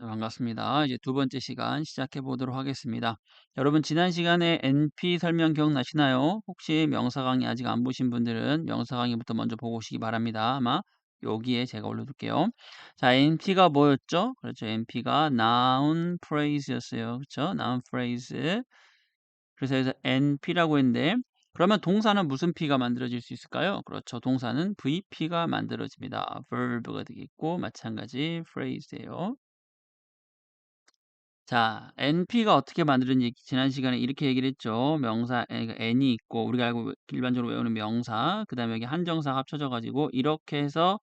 자, 반갑습니다. 이제 두 번째 시간 시작해 보도록 하겠습니다. 여러분 지난 시간에 NP 설명 기억나시나요? 혹시 명사 강의 아직 안 보신 분들은 명사 강의부터 먼저 보고 오시기 바랍니다. 아마 여기에 제가 올려둘게요. 자, NP가 뭐였죠? 그렇죠. NP가 noun phrase였어요. 그렇죠? noun phrase. 그래서 여기서 NP라고 했는데 그러면 동사는 무슨 P가 만들어질 수 있을까요? 그렇죠. 동사는 VP가 만들어집니다. verb가 되겠고 마찬가지 phrase예요. 자, NP가 어떻게 만드는지 지난 시간에 이렇게 얘기를 했죠. 명사 그러니까 N이 있고 우리가 알고 일반적으로 외우는 명사, 그다음에 여기 한정사가 합쳐져 가지고 이렇게 해서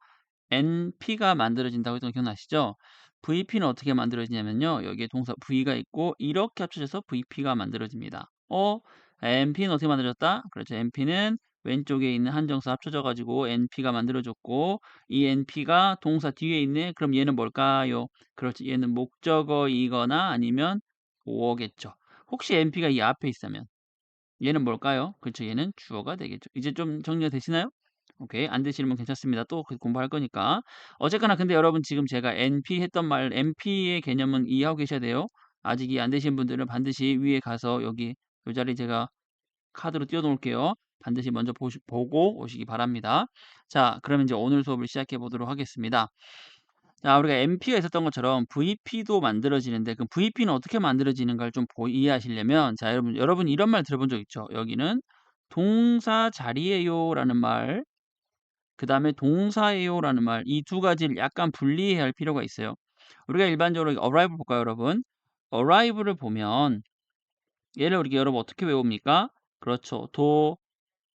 NP가 만들어진다고 했던 거 기억나시죠? VP는 어떻게 만들어지냐면요. 여기에 동사 V가 있고 이렇게 합쳐져서 VP가 만들어집니다. 어? NP는 어떻게 만들어졌다? 그렇죠. NP는 왼쪽에 있는 한정사 합쳐져 가지고 NP가 만들어졌고 이 NP가 동사 뒤에 있네. 그럼 얘는 뭘까요? 그렇지. 얘는 목적어이거나 아니면 보어겠죠. 혹시 NP가 이 앞에 있으면 얘는 뭘까요? 그렇죠. 얘는 주어가 되겠죠. 이제 좀 정리가 되시나요? 오케이. 안 되시는 분 괜찮습니다. 또 공부할 거니까. 어쨌거나 근데 여러분 지금 제가 NP 했던 말 NP의 개념은 이해하고 계셔야 돼요. 아직 이해 안 되신 분들은 반드시 위에 가서 여기 이 자리 제가 카드로 띄워 놓을게요. 반드시 먼저 보시, 보고 오시기 바랍니다. 자, 그러면 이제 오늘 수업을 시작해 보도록 하겠습니다. 자, 우리가 MP가 있었던 것처럼 VP도 만들어지는데 그 VP는 어떻게 만들어지는가를 좀 보, 이해하시려면 자, 여러분 여러분 이런 말 들어본 적 있죠? 여기는 동사 자리에요라는 말, 그 다음에 동사예요라는 말, 이 두 가지를 약간 분리해야 할 필요가 있어요. 우리가 일반적으로 arrive 볼까요, 여러분? arrive를 보면 얘를 우리가 여러분 어떻게 외웁니까? 그렇죠. 도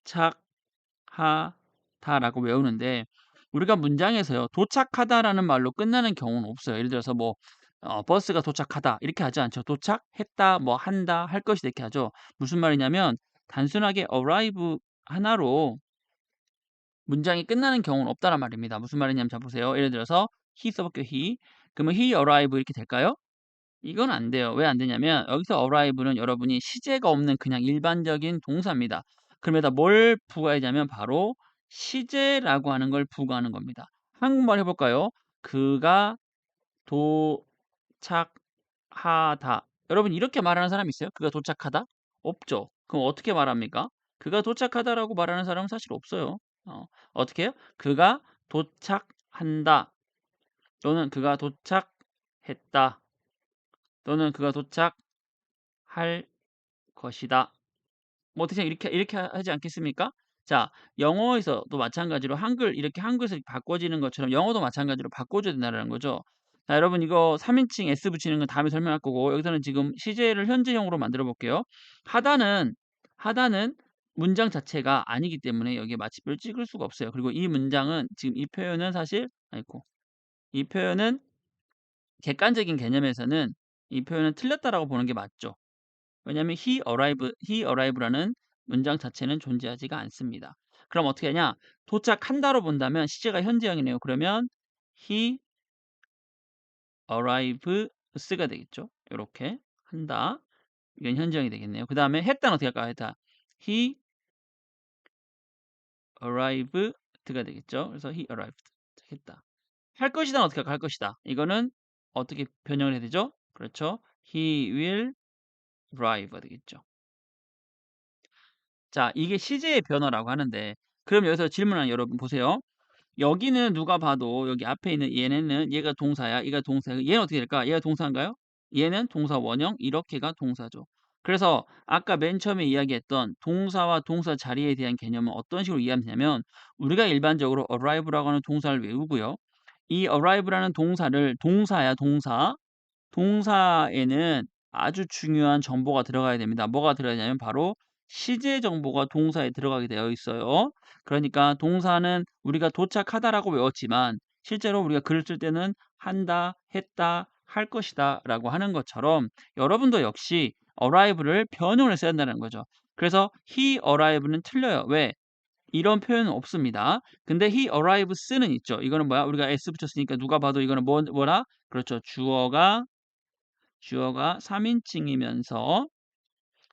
착하다라고 외우는데 우리가 문장에서요. 도착하다라는 말로 끝나는 경우는 없어요. 예를 들어서 뭐 어, 버스가 도착하다 이렇게 하지 않죠. 도착했다, 뭐 한다, 할 것이 이렇게 하죠. 무슨 말이냐면 단순하게 arrive 하나로 문장이 끝나는 경우는 없다란 말입니다. 무슨 말이냐면 자 보세요. 예를 들어서 he 써볼게요. he. 그러면 he arrive 이렇게 될까요? 이건 안 돼요. 왜 안 되냐면 여기서 arrive는 여러분이 시제가 없는 그냥 일반적인 동사입니다. 그럼에다 뭘 부과하냐면 바로 시제라고 하는 걸 부과하는 겁니다. 한국말 해볼까요? 그가 도착하다. 여러분 이렇게 말하는 사람 있어요? 그가 도착하다? 없죠. 그럼 어떻게 말합니까? 그가 도착하다라고 말하는 사람은 사실 없어요. 어, 어떻게 해요? 그가 도착한다. 또는 그가 도착했다. 또는 그가 도착할 것이다. 뭐 어떻게 이렇게 이렇게 하지 않겠습니까? 자, 영어에서도 마찬가지로 한글 이렇게 한글에서 바꿔지는 것처럼 영어도 마찬가지로 바꿔줘야 된다는 거죠. 자, 여러분 이거 3인칭 S 붙이는 건 다음에 설명할 거고 여기서는 지금 시제를 현재형으로 만들어 볼게요. 하다는 하다는 문장 자체가 아니기 때문에 여기에 마침표를 찍을 수가 없어요. 그리고 이 문장은 지금 이 표현은 사실 아이고 이 표현은 객관적인 개념에서는 이 표현은 틀렸다라고 보는 게 맞죠. 왜냐하면 he arrive, he arrive라는 문장 자체는 존재하지가 않습니다. 그럼 어떻게 하냐? 도착한다로 본다면 시제가 현재형이네요. 그러면 he arrives가 되겠죠. 이렇게 한다. 이건 현재형이 되겠네요. 그 다음에 했다는 어떻게 할까요? 했다. he arrived가 되겠죠. 그래서 he arrived 했다. 할 것이다 어떻게 할까? 할 것이다. 이거는 어떻게 변형을 해야 되죠? 그렇죠. He will drive가 되겠죠. 자, 이게 시제의 변화라고 하는데 그럼 여기서 질문하는 여러분 보세요. 여기는 누가 봐도 여기 앞에 있는 얘네는 얘가 동사야. 얘가 동사야. 얘는 어떻게 될까? 얘가 동사인가요? 얘는 동사 원형 이렇게가 동사죠. 그래서 아까 맨 처음에 이야기했던 동사와 동사 자리에 대한 개념은 어떤 식으로 이해하면 되냐면 우리가 일반적으로 arrive라고 하는 동사를 외우고요. 이 arrive라는 동사를 동사야 동사 동사에는 아주 중요한 정보가 들어가야 됩니다. 뭐가 들어가냐면 바로 시제 정보가 동사에 들어가게 되어 있어요. 그러니까 동사는 우리가 도착하다라고 외웠지만 실제로 우리가 글을 쓸 때는 한다, 했다, 할 것이다 라고 하는 것처럼 여러분도 역시 arrive를 변형을 써야 한다는 거죠. 그래서 he arrive는 틀려요. 왜? 이런 표현은 없습니다. 근데 he arrives는 있죠. 이거는 뭐야? 우리가 s 붙였으니까 누가 봐도 이거는 뭐, 뭐라? 그렇죠. 주어가 주어가 3인칭이면서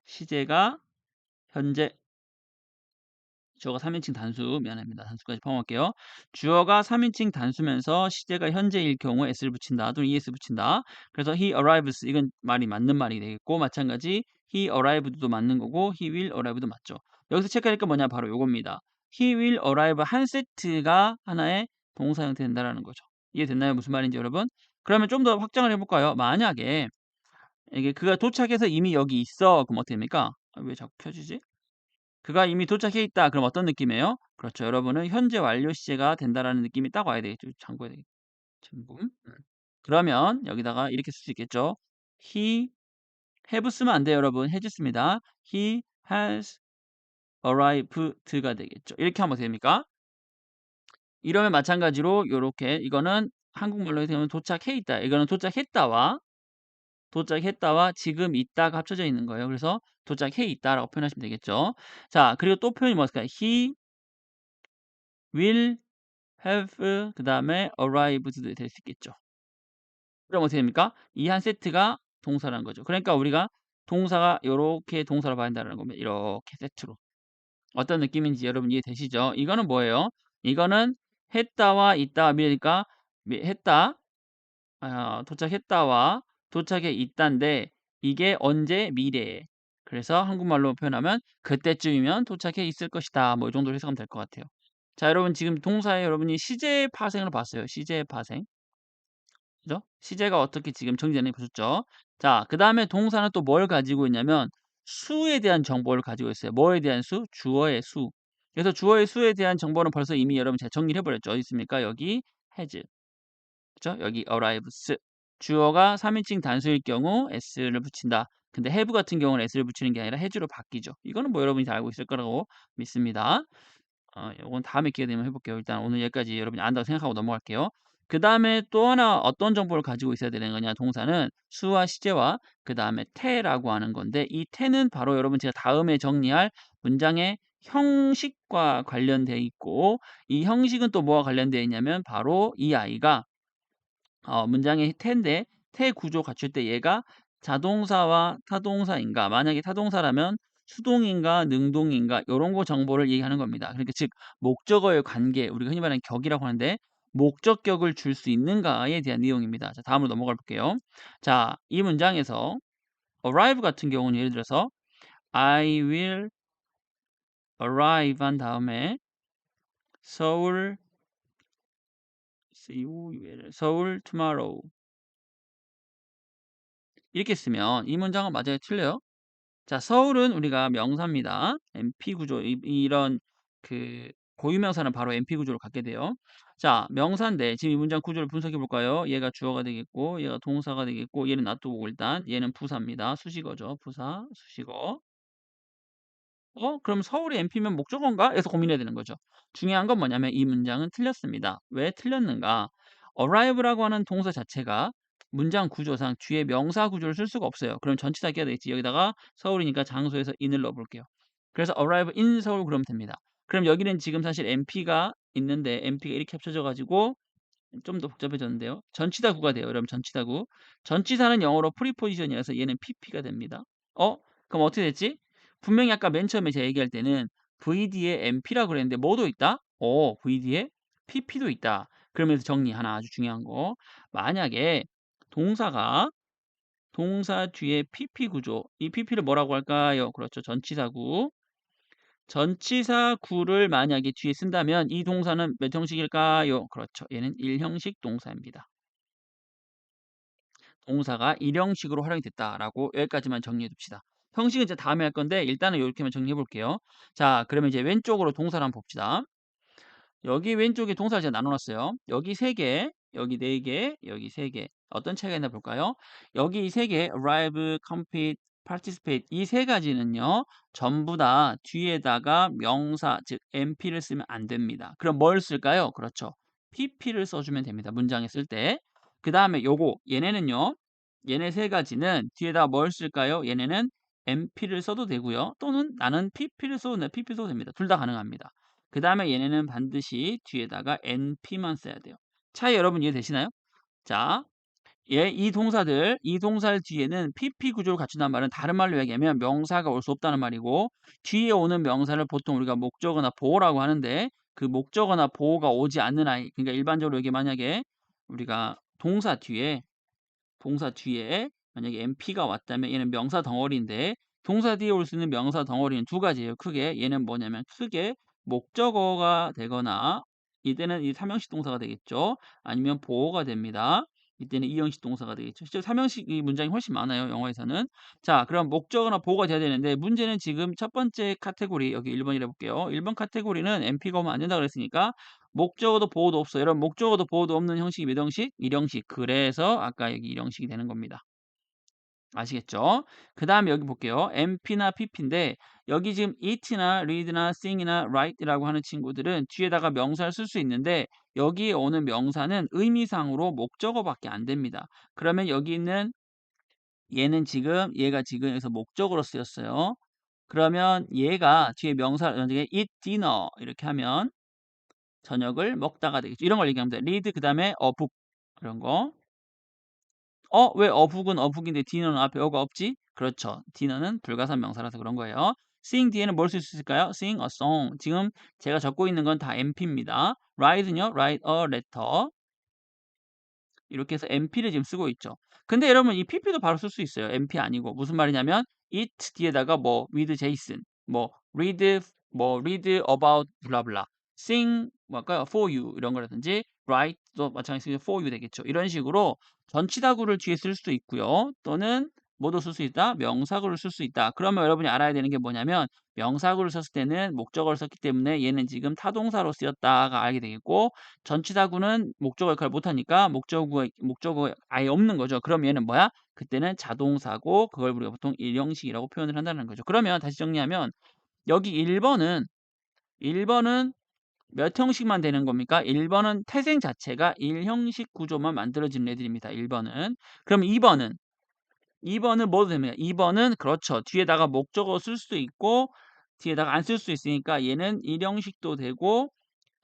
시제가 현재 주어가 3인칭 단수 미안합니다. 단수까지 포함할게요. 주어가 3인칭 단수면서 시제가 현재일 경우 s를 붙인다 또는 es 붙인다. 그래서 he arrives 이건 말이 맞는 말이 되겠고 마찬가지 he arrived도 맞는 거고 he will arrive도 맞죠. 여기서 체크할 게 뭐냐 바로 요겁니다. he will arrive 한 세트가 하나의 동사 형태 된다라는 거죠. 이해됐나요? 무슨 말인지 여러분? 그러면 좀 더 확장을 해볼까요? 만약에 이게 그가 도착해서 이미 여기 있어. 그럼 어떻게 됩니까? 아, 왜 자꾸 켜지지? 그가 이미 도착해 있다. 그럼 어떤 느낌이에요? 그렇죠. 여러분은 현재 완료 시제가 된다라는 느낌이 딱 와야 되겠죠. 잠궈야 되겠죠. 잠금. 음. 그러면 여기다가 이렇게 쓸 수 있겠죠. He have 쓰면 안 돼요, 여러분. has 씁니다. He has arrived가 되겠죠. 이렇게 하면 됩니까? 이러면 마찬가지로 요렇게 이거는 한국말로 해서 도착해 있다. 이거는 도착했다와 도착했다와 지금 있다가 합쳐져 있는 거예요. 그래서 도착해 있다라고 표현하시면 되겠죠. 자, 그리고 또 표현이 뭐였을까요? He will have 그 다음에 arrived도 될 수 있겠죠. 그럼 어떻게 됩니까? 이 한 세트가 동사라는 거죠. 그러니까 우리가 동사가 이렇게 동사로 봐야 한다는 겁니다. 이렇게 세트로. 어떤 느낌인지 여러분 이해되시죠? 이거는 뭐예요? 이거는 했다와 있다와 미래니까 했다, 어, 도착했다와 도착에 있다인데 이게 언제 미래에 그래서 한국말로 표현하면 그때쯤이면 도착해 있을 것이다. 뭐 이 정도로 해석하면 될 것 같아요. 자, 여러분 지금 동사에 여러분이 시제 파생을 봤어요. 시제 파생. 그죠? 시제가 어떻게 지금 정리되는지 보셨죠? 자, 그 다음에 동사는 또 뭘 가지고 있냐면 수에 대한 정보를 가지고 있어요. 뭐에 대한 수? 주어의 수. 그래서 주어의 수에 대한 정보는 벌써 이미 여러분 제가 정리를 해버렸죠. 어디 있습니까? 여기 has. 그죠? 여기 arrives. 주어가 3인칭 단수일 경우 s를 붙인다. 근데 have 같은 경우는 s를 붙이는 게 아니라 has로 바뀌죠. 이거는 뭐 여러분이 다 알고 있을 거라고 믿습니다. 어, 이건 다음에 기회 되면 해볼게요. 일단 오늘 여기까지 여러분이 안다고 생각하고 넘어갈게요. 그 다음에 또 하나 어떤 정보를 가지고 있어야 되는 거냐 동사는 수와 시제와 그 다음에 태라고 하는 건데 이 태는 바로 여러분 제가 다음에 정리할 문장의 형식과 관련되어 있고 이 형식은 또 뭐와 관련되어 있냐면 바로 이 아이가 어, 문장의 태인데 태 구조 갖출 때 얘가 자동사와 타동사인가 만약에 타동사라면 수동인가 능동인가 이런 거 정보를 얘기하는 겁니다. 그러니까 즉 목적어의 관계 우리가 흔히 말하는 격이라고 하는데 목적격을 줄 수 있는가에 대한 내용입니다. 자, 다음으로 넘어가 볼게요. 자, 이 문장에서 arrive 같은 경우는 예를 들어서 I will arrive 한 다음에 서울 서울 tomorrow 이렇게 쓰면 이 문장은 맞아요? 틀려요? 자, 서울은 우리가 명사입니다. MP 구조 이, 런그 고유명사는 바로 MP 구조를 갖게 돼요. 자, 명사인데 지금 이 문장 구조를 분석해 볼까요? 얘가 주어가 되겠고 얘가 동사가 되겠고 얘는 놔두고 일단 얘는 부사입니다. 수식어죠. 부사, 수식어. 어? 그럼 서울이 NP면 목적어인가? 에서 고민해야 되는 거죠. 중요한 건 뭐냐면 이 문장은 틀렸습니다. 왜 틀렸는가? arrive라고 하는 동사 자체가 문장 구조상 뒤에 명사 구조를 쓸 수가 없어요. 그럼 전치사 끼야 되겠지. 여기다가 서울이니까 장소에서 in을 넣어볼게요. 그래서 arrive in 서울 그러면 됩니다. 그럼 여기는 지금 사실 NP가 있는데 NP가 이렇게 합쳐져 가지고 좀 더 복잡해졌는데요. 전치사구가 돼요. 여러분 전치사구. 전치사는 영어로 프리포지션이라서 얘는 PP가 됩니다. 어? 그럼 어떻게 됐지? 분명히 아까 맨 처음에 제가 얘기할 때는 VD에 MP라고 그랬는데 뭐도 있다? 어, VD에 PP도 있다. 그러면서 정리 하나 아주 중요한 거. 만약에 동사가 동사 뒤에 PP 구조. 이 PP를 뭐라고 할까요? 그렇죠. 전치사구. 전치사구를 만약에 뒤에 쓴다면 이 동사는 몇 형식일까요? 그렇죠. 얘는 1형식 동사입니다. 동사가 1형식으로 활용이 됐다라고 여기까지만 정리해 둡시다. 형식은 이제 다음에 할 건데 일단은 이렇게만 정리해 볼게요. 자, 그러면 이제 왼쪽으로 동사를 한번 봅시다. 여기 왼쪽에 동사를 제가 나눠놨어요. 여기 3개, 여기 4개, 여기 3개. 어떤 차이가 있나 볼까요? 여기 3개, arrive, compete, participate 이 세 가지는요. 전부 다 뒤에다가 명사, 즉 MP를 쓰면 안 됩니다. 그럼 뭘 쓸까요? 그렇죠. PP를 써주면 됩니다. 문장에 쓸 때. 그 다음에 요거, 얘네는요. 얘네 세 가지는 뒤에다 뭘 쓸까요? 얘네는 MP를 써도 되고요. 또는 나는 PP를 써도 돼. PP 써도 됩니다. 둘 다 가능합니다. 그 다음에 얘네는 반드시 뒤에다가 NP만 써야 돼요. 차이 여러분 이해되시나요? 자, 예, 이 동사들, 이 동사를 뒤에는 PP 구조를 갖춘다는 말은 다른 말로 얘기하면 명사가 올 수 없다는 말이고 뒤에 오는 명사를 보통 우리가 목적어나 보어라고 하는데 그 목적어나 보어가 오지 않는 아이 그러니까 일반적으로 여기 만약에 우리가 동사 뒤에 동사 뒤에 만약에 MP가 왔다면 얘는 명사 덩어리인데 동사 뒤에 올 수 있는 명사 덩어리는 두 가지예요. 크게 얘는 뭐냐면 크게 목적어가 되거나 이때는 이 삼형식 동사가 되겠죠. 아니면 보어가 됩니다. 이때는 이형식 동사가 되겠죠. 실제 삼형식 이 문장이 훨씬 많아요. 영어에서는. 자, 그럼 목적어나 보어가 돼야 되는데 문제는 지금 첫 번째 카테고리 여기 1번이라 볼게요. 1번 카테고리는 MP가 오면 안 된다 그랬으니까 목적어도 보어도 없어요. 여러분 목적어도 보어도 없는 형식이 몇 형식? 1형식. 그래서 아까 여기 1형식이 되는 겁니다. 아시겠죠? 그 다음에 여기 볼게요. MP나 PP인데 여기 지금 eat나 read나 sing이나 write라고 하는 친구들은 뒤에다가 명사를 쓸 수 있는데 여기에 오는 명사는 의미상으로 목적어밖에 안 됩니다. 그러면 여기 있는 얘는 지금 얘가 지금 여기서 목적어로 쓰였어요. 그러면 얘가 뒤에 명사 만약에 eat dinner 이렇게 하면 저녁을 먹다가 되겠죠. 이런 걸 얘기합니다. read 그 다음에 a book 이런 거. 어? 왜 어북은 어북인데 디너는 앞에 어가 없지? 그렇죠. 디너는 불가산 명사라서 그런 거예요. sing 뒤에는 뭘 쓸 수 있을까요? sing a song. 지금 제가 적고 있는 건 다 MP입니다. write는요, write a letter. 이렇게 해서 MP를 지금 쓰고 있죠. 근데 여러분 이 PP도 바로 쓸 수 있어요. MP 아니고 무슨 말이냐면 it 뒤에다가 뭐 with Jason, 뭐 read 뭐 read about 블라블라, sing 뭐 할까요? for you 이런 거라든지 write도 마찬가지로 for you 되겠죠. 이런 식으로 전치다구를 뒤에 쓸 수도 있고요. 또는 뭐도 쓸 수 있다? 명사구를 쓸 수 있다. 그러면 여러분이 알아야 되는 게 뭐냐면 명사구를 썼을 때는 목적어를 썼기 때문에 얘는 지금 타동사로 쓰였다가 알게 되겠고 전치사구는 목적어 역할을 못하니까 목적어 목적어 아예 없는 거죠. 그럼 얘는 뭐야? 그때는 자동사고 그걸 우리가 보통 일형식이라고 표현을 한다는 거죠. 그러면 다시 정리하면 여기 1번은 1번은 몇 형식만 되는 겁니까? 1번은 태생 자체가 1형식 구조만 만들어지는 애들입니다. 1번은. 그럼 2번은 2번은 뭐도 됩니다. 2번은 그렇죠. 뒤에다가 목적어 쓸 수도 있고 뒤에다가 안 쓸 수 있으니까 얘는 1형식도 되고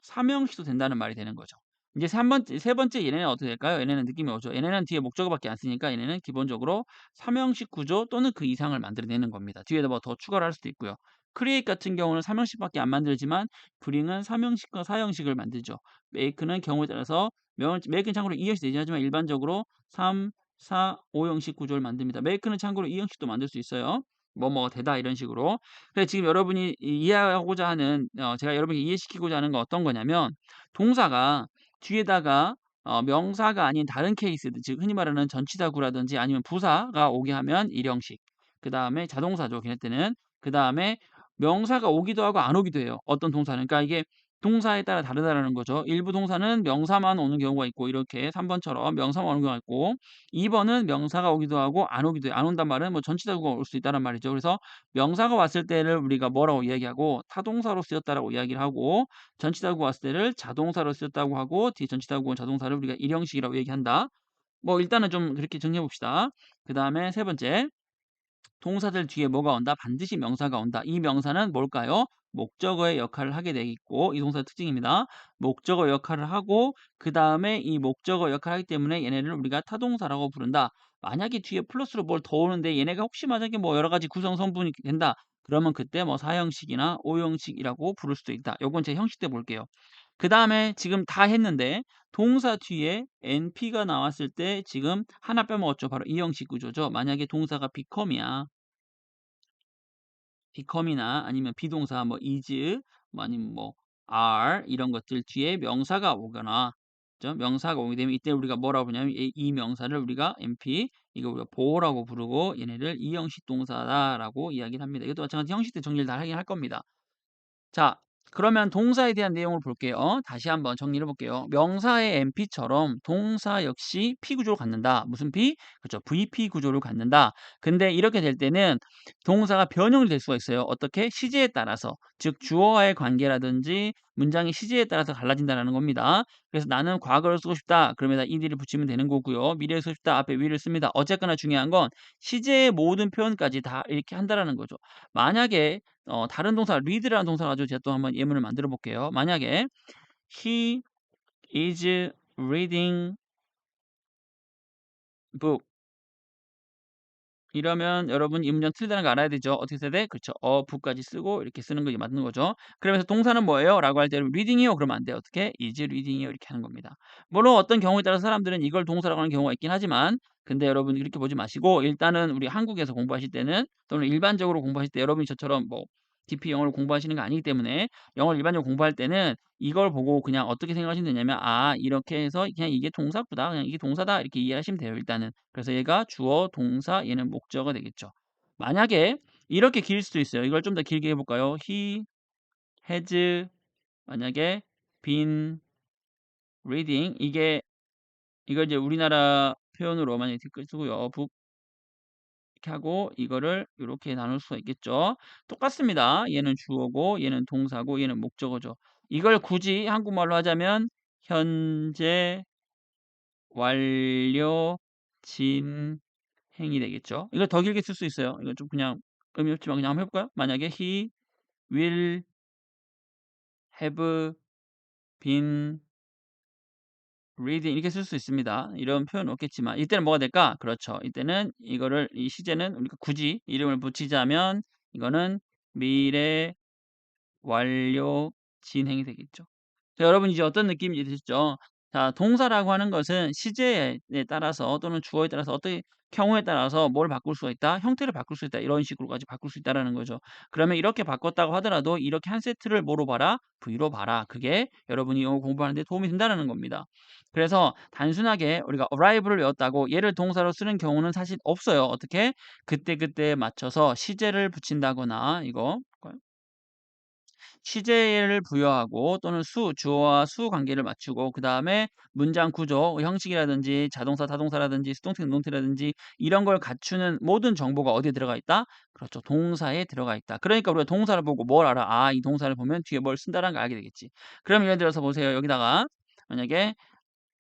3형식도 된다는 말이 되는 거죠. 이제 3번째, 세 번째 얘네는 어떻게 될까요? 얘네는 느낌이 오죠. 얘네는 뒤에 목적어밖에 안 쓰니까 얘네는 기본적으로 3형식 구조 또는 그 이상을 만들어내는 겁니다. 뒤에다 뭐 더 추가를 할 수도 있고요. 크리에이트 같은 경우는 3형식밖에 안 만들지만 브링은 3형식과 4형식을 만들죠. 메이크는 경우에 따라서 메이크는 참고로 2형식 되지 하지만 일반적으로 3, 4, 5형식 구조를 만듭니다. 메이크는 참고로 2형식도 만들 수 있어요. 뭐뭐 되다 이런 식으로. 그래서 지금 여러분이 이해하고자 하는 어, 제가 여러분께 이해시키고자 하는 건 어떤 거냐면 동사가 뒤에다가 어, 명사가 아닌 다른 케이스들 즉 흔히 말하는 전치사구라든지 아니면 부사가 오게 하면 일형식. 그 다음에 자동사죠. 걔네 때는. 그 다음에 명사가 오기도 하고 안 오기도 해요. 어떤 동사는. 그러니까 이게 동사에 따라 다르다라는 거죠. 일부 동사는 명사만 오는 경우가 있고 이렇게 3번처럼 명사만 오는 경우가 있고 2번은 명사가 오기도 하고 안 오기도 해요. 안 온단 말은 뭐 전치사구가 올 수 있다는 말이죠. 그래서 명사가 왔을 때를 우리가 뭐라고 이야기하고 타동사로 쓰였다라고 이야기를 하고 전치사구가 왔을 때를 자동사로 쓰였다고 하고 뒤 전치사구는 자동사를 우리가 일형식이라고 얘기한다. 뭐 일단은 좀 그렇게 정리해 봅시다. 그 다음에 세 번째 동사들 뒤에 뭐가 온다? 반드시 명사가 온다. 이 명사는 뭘까요? 목적어의 역할을 하게 되겠고 이 동사의 특징입니다. 목적어 역할을 하고 그 다음에 이 목적어 역할을 하기 때문에 얘네를 우리가 타동사라고 부른다. 만약에 뒤에 플러스로 뭘 더 오는데 얘네가 혹시 만약에 뭐 여러 가지 구성 성분이 된다. 그러면 그때 뭐 4형식이나 5형식이라고 부를 수도 있다. 요건 제 형식 때 볼게요. 그 다음에 지금 다 했는데 동사 뒤에 NP가 나왔을 때 지금 하나 빼먹었죠. 바로 이 형식 구조죠. 만약에 동사가 become이야. become이나 아니면 비동사 뭐 is 뭐 아니면 뭐 are 이런 것들 뒤에 명사가 오거나? 명사가 오게 되면 이때 우리가 뭐라고 부르냐면 이, 이 명사를 우리가 NP 이거 우리가 보호라고 부르고 얘네를 이 형식 동사다라고 이야기를 합니다. 이것도 마찬가지 형식들 정리를 다 하긴 할 겁니다. 자, 그러면 동사에 대한 내용을 볼게요. 다시 한번 정리를 해볼게요. 명사의 NP처럼 동사 역시 P 구조를 갖는다. 무슨 P? 그렇죠. VP 구조를 갖는다. 근데 이렇게 될 때는 동사가 변형이 될 수가 있어요. 어떻게? 시제에 따라서. 즉 주어와의 관계라든지 문장의 시제에 따라서 달라진다는 겁니다. 그래서 나는 과거를 쓰고 싶다. 그러면 이디를 붙이면 되는 거고요. 미래를 쓰고 싶다. 앞에 위를 씁니다. 어쨌거나 중요한 건 시제의 모든 표현까지 다 이렇게 한다라는 거죠. 만약에 어, 다른 동사 read라는 동사 가지고 제가 또 한번 예문을 만들어 볼게요. 만약에 he is reading book. 이러면 여러분 이 문장 틀리다는 거 알아야 되죠. 어떻게 써야 돼? 그쵸. a book까지 쓰고 이렇게 쓰는 것이 맞는 거죠. 그러면서 동사는 뭐예요? 라고 할 때 reading이요. 그러면 안 돼요. 어떻게? is reading이요. 이렇게 하는 겁니다. 물론 어떤 경우에 따라 사람들은 이걸 동사라고 하는 경우가 있긴 하지만 근데 여러분 이렇게 보지 마시고 일단은 우리 한국에서 공부하실 때는 또는 일반적으로 공부하실 때 여러분이 저처럼 뭐 깊이 영어를 공부하시는 게 아니기 때문에 영어를 일반적으로 공부할 때는 이걸 보고 그냥 어떻게 생각하시면 되냐면 아 이렇게 해서 그냥 이게 동사구다 그냥 이게 동사다 이렇게 이해하시면 돼요 일단은. 그래서 얘가 주어 동사 얘는 목적어가 되겠죠. 만약에 이렇게 길 수도 있어요. 이걸 좀 더 길게 해볼까요? He has 만약에 been reading. 이게 이걸 이제 우리나라 표현으로 만약에 쓰고요. 북 이렇게 하고 이거를 이렇게 나눌 수가 있겠죠. 똑같습니다. 얘는 주어고 얘는 동사고 얘는 목적어죠. 이걸 굳이 한국말로 하자면 현재 완료 진행이 되겠죠. 이걸 더 길게 쓸 수 있어요. 이거 좀 그냥 의미 없지만 그냥 한번 해볼까요? 만약에 he will have been reading 이렇게 쓸 수 있습니다. 이런 표현은 없겠지만 이때는 뭐가 될까? 그렇죠. 이때는 이거를 이 시제는 우리가 굳이 이름을 붙이자면 이거는 미래 완료 진행이 되겠죠. 자, 여러분 이제 어떤 느낌인지 드시죠? 자, 동사라고 하는 것은 시제에 따라서 또는 주어에 따라서 어떻게 경우에 따라서 뭘 바꿀 수가 있다? 형태를 바꿀 수 있다. 이런 식으로까지 바꿀 수 있다라는 거죠. 그러면 이렇게 바꿨다고 하더라도 이렇게 한 세트를 뭐로 봐라? V로 봐라. 그게 여러분이 영어 공부하는 데 도움이 된다는 겁니다. 그래서 단순하게 우리가 arrive를 외웠다고 얘를 동사로 쓰는 경우는 사실 없어요. 어떻게? 그때그때 맞춰서 시제를 붙인다거나 이거 시제를 부여하고 또는 수, 주어와 수 관계를 맞추고 그 다음에 문장 구조, 형식이라든지 자동사, 타동사라든지 수동태, 능동태라든지 이런 걸 갖추는 모든 정보가 어디에 들어가 있다? 그렇죠. 동사에 들어가 있다. 그러니까 우리가 동사를 보고 뭘 알아? 아, 이 동사를 보면 뒤에 뭘 쓴다라는 걸 알게 되겠지. 그럼 예를 들어서 보세요. 여기다가 만약에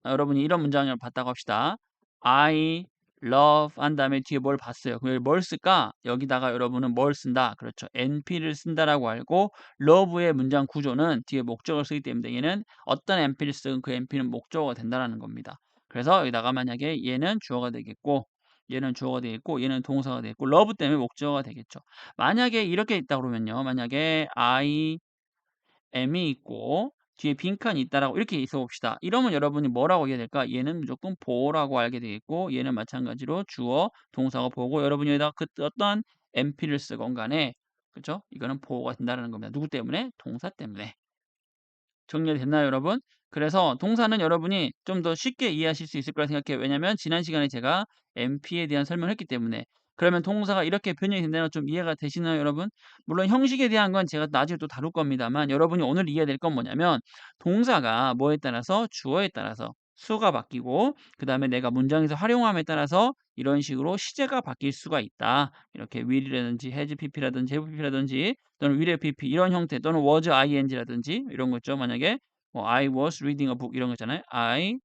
여러분이 이런 문장을 봤다고 합시다. I love 한 다음에 뒤에 뭘 봤어요. 그럼 뭘 쓸까? 여기다가 여러분은 뭘 쓴다? 그렇죠. NP를 쓴다라고 알고 love의 문장 구조는 뒤에 목적을 쓰기 때문에 얘는 어떤 NP를 쓰든 그 NP는 목적어가 된다라는 겁니다. 그래서 여기다가 만약에 얘는 주어가 되겠고 얘는 주어가 되겠고 얘는 동사가 되겠고 love 때문에 목적어가 되겠죠. 만약에 이렇게 있다 그러면요. 만약에 I am이 있고 뒤에 빈칸이 있다라고 이렇게 있어 봅시다. 이러면 여러분이 뭐라고 해야 될까? 얘는 무조건 보라고 알게 되겠고 얘는 마찬가지로 주어, 동사가 보고 여러분이 여기다가 그 어떤 NP를 쓰건 간에 그렇죠? 이거는 보호가 된다는 겁니다. 누구 때문에? 동사 때문에. 정리됐나요, 여러분? 그래서 동사는 여러분이 좀 더 쉽게 이해하실 수 있을 거라 생각해요. 왜냐면 지난 시간에 제가 NP에 대한 설명을 했기 때문에 그러면 동사가 이렇게 변형이 된다는 좀 이해가 되시나요, 여러분? 물론 형식에 대한 건 제가 나중에 또 다룰 겁니다만 여러분이 오늘 이해해야 될건 뭐냐면 동사가 뭐에 따라서 주어에 따라서 수가 바뀌고 그 다음에 내가 문장에서 활용함에 따라서 이런 식으로 시제가 바뀔 수가 있다. 이렇게 will이라든지 has pp라든지 have pp라든지 또는 will pp 이런 형태 또는 was ing라든지 이런 거 있죠. 만약에 뭐 I was reading a book 이런 거 있잖아요. I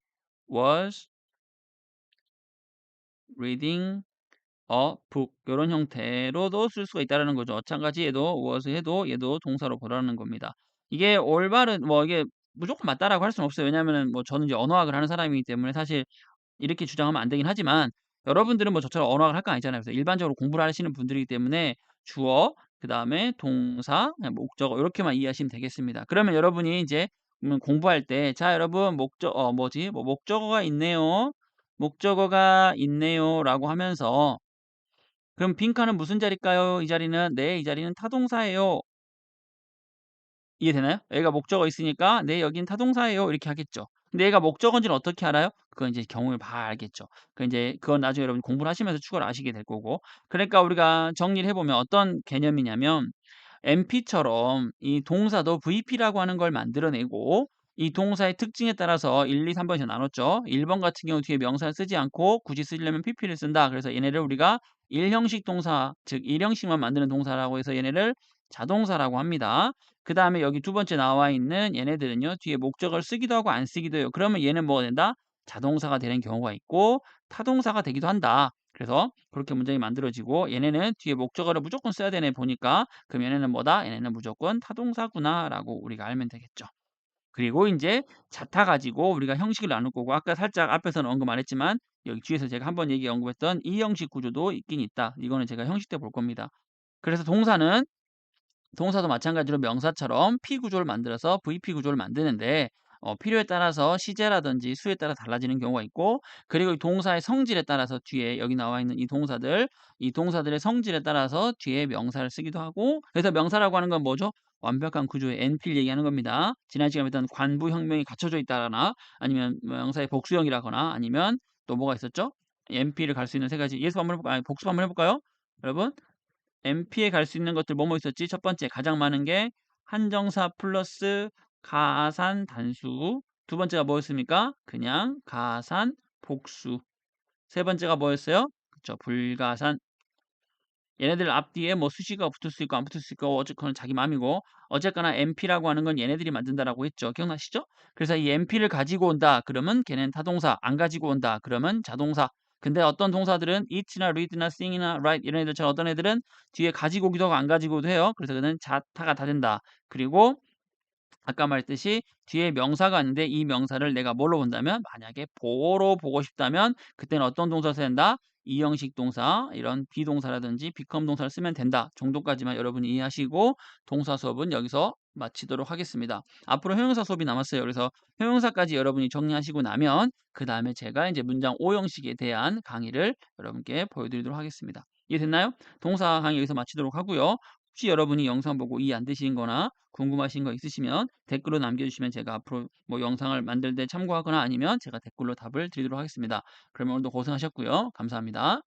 was reading a book 이런 형태로도 쓸 수가 있다는 거죠. 마찬가지 얘도 was 해도 얘도 동사로 보라는 겁니다. 이게 올바른 뭐 이게 무조건 맞다라고 할 수는 없어요. 왜냐하면은 뭐 저는 이제 언어학을 하는 사람이기 때문에 사실 이렇게 주장하면 안 되긴 하지만 여러분들은 뭐 저처럼 언어학을 할거 아니잖아요. 그래서 일반적으로 공부를 하시는 분들이기 때문에 주어, 그다음에 동사, 목적어 이렇게만 이해하시면 되겠습니다. 그러면 여러분이 이제 공부할 때 자 여러분 목적 어 뭐지? 뭐 목적어가 있네요. 목적어가 있네요라고 하면서 그럼 빈칸은 무슨 자리일까요? 이 자리는 네, 이 자리는 타동사예요. 이해되나요? 여기가 목적어 있으니까 네, 여긴 타동사예요. 이렇게 하겠죠. 근데 얘가 목적어인지는 어떻게 알아요? 그건 이제 경우를 봐야 알겠죠. 그 이제 그건 나중에 여러분 공부를 하시면서 추가로 아시게 될 거고. 그러니까 우리가 정리를 해보면 어떤 개념이냐면 NP처럼 이 동사도 VP라고 하는 걸 만들어내고 이 동사의 특징에 따라서 1, 2, 3번에서 나눴죠. 1번 같은 경우 뒤에 명사를 쓰지 않고 굳이 쓰려면 PP를 쓴다. 그래서 얘네를 우리가 1형식 동사, 즉 1형식만 만드는 동사라고 해서 얘네를 자동사라고 합니다. 그 다음에 여기 두 번째 나와 있는 얘네들은요. 뒤에 목적을 쓰기도 하고 안 쓰기도 해요. 그러면 얘는 뭐가 된다? 자동사가 되는 경우가 있고 타동사가 되기도 한다. 그래서 그렇게 문장이 만들어지고 얘네는 뒤에 목적어를 무조건 써야 되네 보니까 그럼 얘네는 뭐다? 얘네는 무조건 타동사구나 라고 우리가 알면 되겠죠. 그리고 이제 자타 가지고 우리가 형식을 나눌 거고 아까 살짝 앞에서는 언급 안 했지만 여기 뒤에서 제가 한번 얘기 언급했던 이 형식 구조도 있긴 있다. 이거는 제가 형식 때 볼 겁니다. 그래서 동사는 동사도 마찬가지로 명사처럼 P 구조를 만들어서 VP 구조를 만드는데 어, 필요에 따라서 시제라든지 수에 따라 달라지는 경우가 있고 그리고 이 동사의 성질에 따라서 뒤에 여기 나와 있는 이 동사들 이 동사들의 성질에 따라서 뒤에 명사를 쓰기도 하고 그래서 명사라고 하는 건 뭐죠? 완벽한 구조의 NP를 얘기하는 겁니다. 지난 시간에 했던 관부 혁명이 갖춰져 있다거나 아니면 명사의 복수형이라거나 아니면 또 뭐가 있었죠? NP를 갈 수 있는 세 가지 예습 한번 해볼까요? 아니, 복습 한번 해볼까요? 여러분 NP에 갈 수 있는 것들 뭐뭐 있었지? 첫 번째 가장 많은 게 한정사 플러스 가산 단수 두 번째가 뭐였습니까? 그냥 가산 복수 세 번째가 뭐였어요? 그쵸 불가산 얘네들 앞뒤에 뭐 수식어가 붙을 수 있고 안 붙을 수 있고 어쨌거나 자기 맘이고 어쨌거나 NP라고 하는 건 얘네들이 만든다라고 했죠. 기억나시죠? 그래서 이 NP를 가지고 온다 그러면 걔는 타동사 안 가지고 온다 그러면 자동사 근데 어떤 동사들은 eat나 read나 sing이나 write 이런 애들처럼 어떤 애들은 뒤에 가지고 오기도 하고 안 가지고 오기도 해요. 그래서 그는 자타가 다 된다. 그리고 아까 말했듯이 뒤에 명사가 있는데 이 명사를 내가 뭘로 본다면 만약에 보로 보고 싶다면 그때는 어떤 동사 써야 된다? 이형식 동사 이런 비동사라든지 become 동사를 쓰면 된다 정도까지만 여러분이 이해하시고 동사 수업은 여기서 마치도록 하겠습니다. 앞으로 형용사 수업이 남았어요. 그래서 형용사까지 여러분이 정리하시고 나면 그 다음에 제가 이제 문장 5형식에 대한 강의를 여러분께 보여드리도록 하겠습니다. 이해됐나요? 동사 강의 여기서 마치도록 하고요. 혹시 여러분이 영상 보고 이해 안 되시는 거나 궁금하신 거 있으시면 댓글로 남겨주시면 제가 앞으로 뭐 영상을 만들 때 참고하거나 아니면 제가 댓글로 답을 드리도록 하겠습니다. 그러면 오늘도 고생하셨고요. 감사합니다.